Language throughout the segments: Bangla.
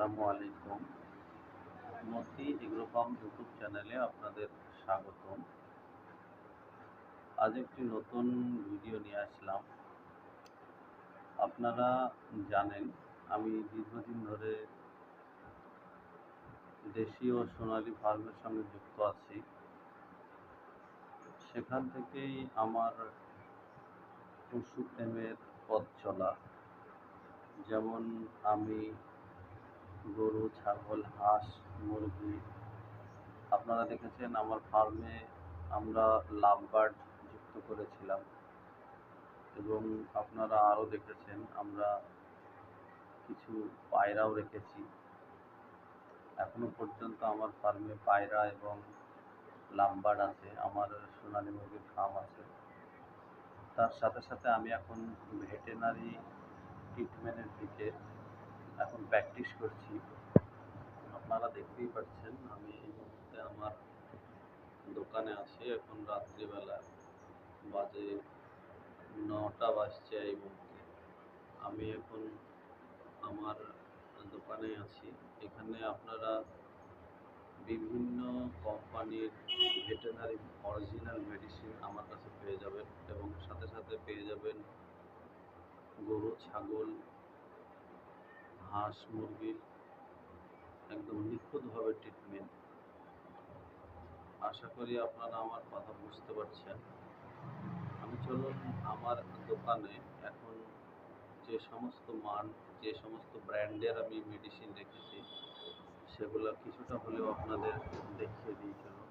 আসসালামু আলাইকুম। মতি এগ্রোফার্ম ইউটিউব চ্যানেলে আপনাদের স্বাগতম। আজ একটি নতুন ভিডিও নিয়ে আসলাম। আপনারা জানেন, আমি দীর্ঘদিন ধরে দেশীয় সোনালী ফার্মের সঙ্গে যুক্ত আছি। সেখান থেকেই আমার পশু প্রেমের পথ চলা। যেমন আমি গরু, ছাগল, হাঁস, মুরগি। আপনারা দেখেছেন আমার ফার্মে আমরা লাভ বার্ড যুক্ত করেছিলাম। এবং আপনারা আরও দেখেছেন আমরা কিছু পায়রাও রেখেছি। এখনও পর্যন্ত আমার ফার্মে পায়রা এবং লাম্বার্ড আছে, আমার সোনালী মুরগির ফার্ম আছে। তার সাথে সাথে আমি এখন ভেটেনারি ট্রিটমেন্টের দিকে এখন প্র্যাকটিস করছি। আপনারা দেখতেই পাচ্ছেন, আমি এই মুহূর্তে আমার দোকানে আছি। এখন রাত্রিবেলা বাজে নটা বাজছে এই মুহূর্তে। আমি এখন আমার দোকানে আছি। এখানে আপনারা বিভিন্ন কোম্পানির ভেটেনারি অরিজিনাল মেডিসিন আমার কাছে পেয়ে যাবেন এবং সাথে সাথে পেয়ে যাবেন গরু, ছাগল হাঁস মুরগির একদম নিখুঁতভাবে ট্রিটমেন্ট আশা করি আপনারা আমার কথা বুঝতে পারছেন। আমি চলুন আমার দোকানে এখন যে সমস্ত মান, যে সমস্ত ব্র্যান্ডের আমি মেডিসিন রেখেছি, সেগুলো কিছুটা হলেও আপনাদের দেখিয়ে দিই চলুন।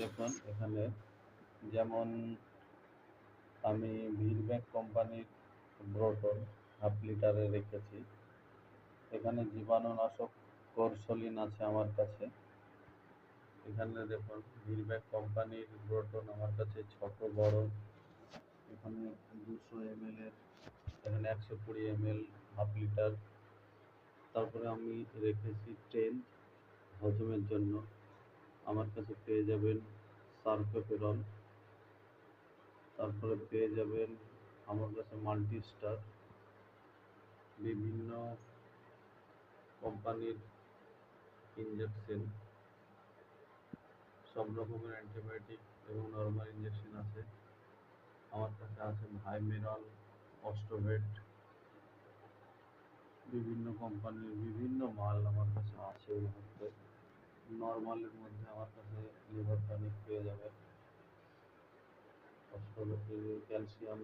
দেখুন, এখানে যেমন আমি ভিরব্যাক কোম্পানির ব্রোটন হাফ লিটারে রেখেছি। এখানে জীবাণুনাশক কোরসলিন আছে আমার কাছে। এখানে দেখুন ভিরব্যাক কোম্পানির ব্রোটন আমার কাছে ছোট, বড়। এখানে দুশো এম এর, এখানে একশো কুড়ি এম এল হাফ লিটার তারপরে আমি রেখেছি ট্রেন হজমের জন্য। আমার কাছে পেয়ে যাবেন সার্কোফেরল তারপরে পেয়ে যাবেন আমার কাছে মাল্টি স্টার বিভিন্ন কোম্পানির ইঞ্জেকশন সব রকমের অ্যান্টিবায়োটিক এবং নর্মাল ইঞ্জেকশন আছে। আমার কাছে আছে ভাইমেরল অস্টোভেট বিভিন্ন কোম্পানির বিভিন্ন মাল আমার কাছে আছে এই মুহূর্তে। নর্মালের মধ্যে আমার কাছে লিভার টনিক পেয়ে যাবে। অস্টোভেটের ক্যালসিয়াম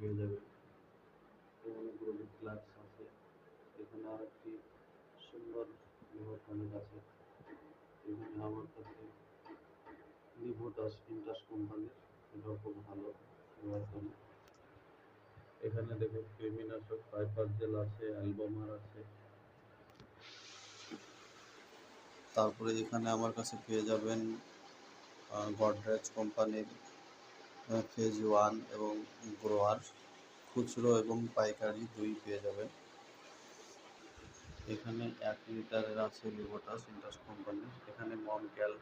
পেয়ে যাবে। হিমোগ্লোবিন ফ্লাক্স আছে। এখানে আর একটি সুন্দর লিভার আছে। এখানে আমার কাছে লিভোটাস ইন্টাস কোম্পানির খুব ভালো লিভার এখানে দেখুন কৃমিনাশক পাইপার জেল আছে অ্যালবামার আছে। তারপরে এখানে আমার কাছে পেয়ে যাবেন গডরেজ কোম্পানির ফেজ ওয়ান এবং গ্রোয়ার খুচরো এবং পাইকারি দুই পেয়ে যাবেন। এখানে এক লিটারের আছে লিভোটাস ইন্টাস কোম্পানির এখানে মমক্যাল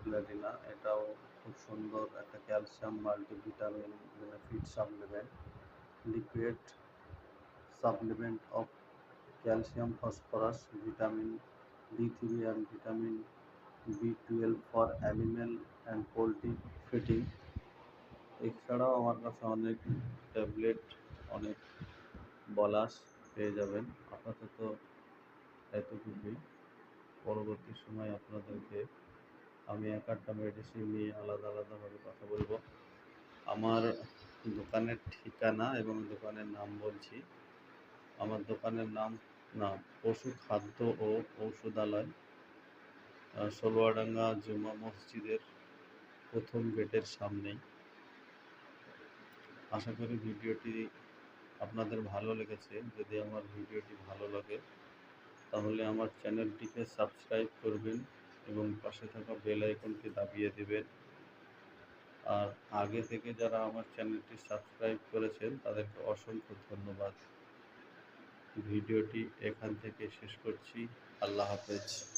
প্ল্যাটিনা এটাও খুব সুন্দর একটা calcium multivitamin benefit supplement liquid supplement of calcium phosphorus vitamin D three and vitamin B twelve for animal and poultry feeding এছাড়াও আমার কাছে অনেক ট্যাবলেট, অনেক বলাস পেয়ে যাবেন। আপাতত এতটুকুই। পরবর্তী সময় আপনাদেরকে আমি এক একটা মেডিসিন নিয়ে আলাদা আলাদাভাবে কথা বলব। আমার দোকানের ঠিকানা এবং দোকানের নাম বলছি। আমার দোকানের নাম না, পশু খাদ্য ও ঔষধালয় ষোলোয়াডাঙ্গা জুমা মসজিদের প্রথম গেটের সামনেই। আশা করি ভিডিওটি আপনাদের ভালো লেগেছে। যদি আমার ভিডিওটি ভালো লাগে, তাহলে আমার চ্যানেলটিকে সাবস্ক্রাইব করবেন এবং পাশে থাকা বেল আইকনটি দাবিয়ে দেবেন। আর আগে থেকে যারা আমার চ্যানেলটি সাবস্ক্রাইব করেছেন, তাদেরকে অসংখ্য ধন্যবাদ। ভিডিওটি এখান থেকে শেষ করছি। আল্লাহ হাফেজ।